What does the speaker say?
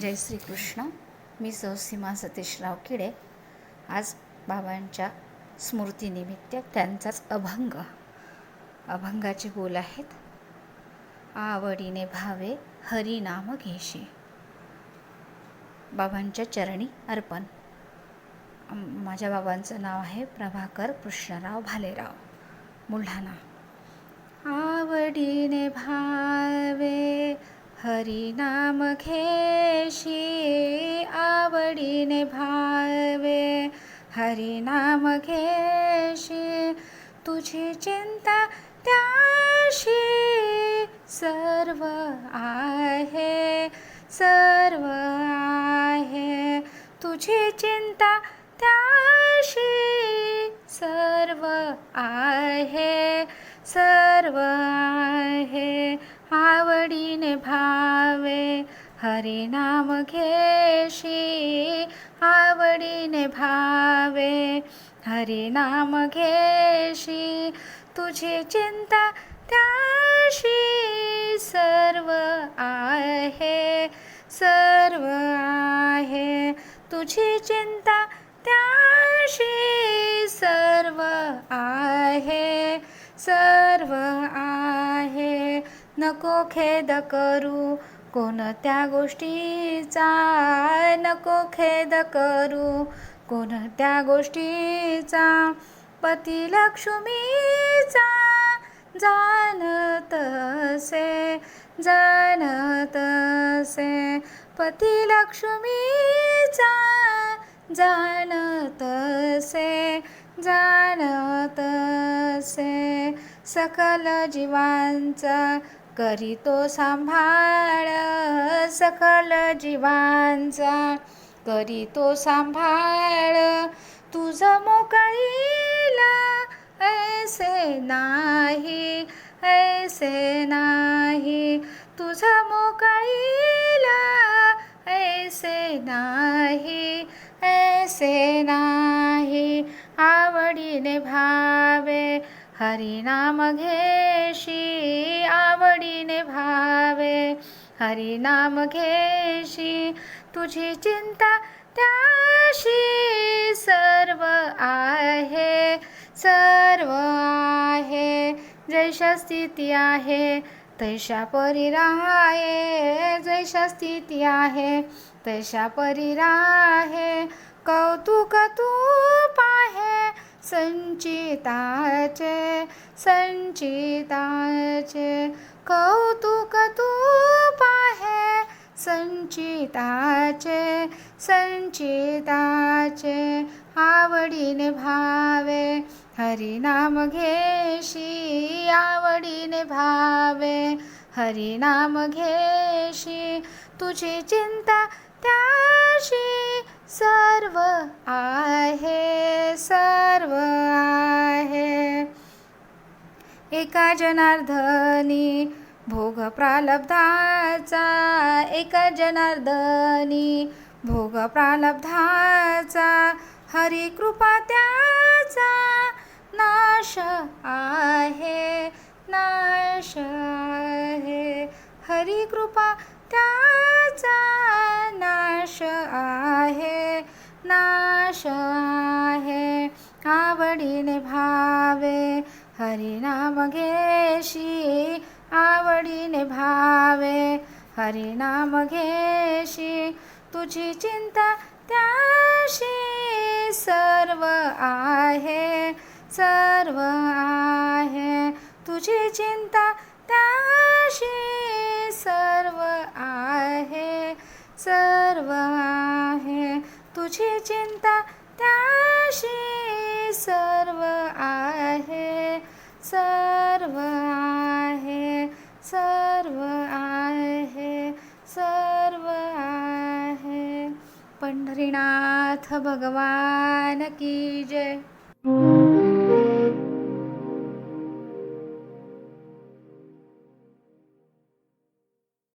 जय श्रीकृष्ण. मी सौसीमा सतीशराव किडे. आज बाबांच्या स्मृतीनिमित्त त्यांचाच अभंग अभंगाचे बोल आहेत. आवडीने भावे हरिनाम घेशी. बाबांच्या चरणी अर्पण. माझ्या बाबांचं नाव आहे प्रभाकर कृष्णराव भालेराव. बुलढाणा. आवडीने भावे हरिनाम घेशी आवडीने भावे. हरिनाम घेशी तुझी चिंता त्याशी सर्व आहे सर्व आहे. तुझी चिंता त्याशी सर्व आहे सर्व आहे. आवडीने भावे हरिनाम घेशी आवडीने भावे हरिनाम घेशी तुझी चिंता त्याशी सर्व आहे सर्व आहे. तुझी चिंता त्याशी सर्व आहे सर्व आहे नको खेद करू. कोणत्या गोष्टीचा नको खेद करू. कोणत्या गोष्टीचा पती लक्ष्मीचा जाणत असे जाणत असे. पती लक्ष्मीचा जाणत असे जाणत असे. सकल जीवांचा करीतो सांभाळ सकल जीवांचा. करीतो सांभाळ तुझ मोकळीला ऐसे नाही ऐसे नाही. तुझ मोकळीला ऐसे नाही ऐसे नाही. आवडीने भावे हरिनाम घेशी आवडीने भावे. हरिनाम घेशी तुझी चिंता त्याशी सर्व आहे सर्व आहे. जैशा स्थिती आहे तैशा परी राहे. जैशा स्थिती आहे तैशा परी राहे. कौतुक तू पाहे संचिताचे संचिताचे. कौतुक तू पाहे संचिताचे संचिताचे. आवडीने भावे हरिनाम घेशी आवडीने भावे हरिनाम घेशी. तुझी चिंता त्याशी सर्व आहे सर्व आहे. एका जनार्दनी भोग प्रालब्धाचा एका जनार्दनी भोग प्रालब्धाचा हरी कृपा त्याचा नाश आहे नाश आहे. हरी कृपा त्याचा नाश आहे नाश आहे. आवडीने भावे हरिनाम घेशी. आवडीने भावे हरिनाम घेशी. तुझी चिंता त्याशी सर्व आहे सर्व आहे. तुझी चिंता त्याशी सर्व सर्व आहे. तुझी चिंता त्याशी सर्व आहे. सर्व आहे. सर्व आहे. सर्व आहे. पंढरीनाथ भगवान की जय.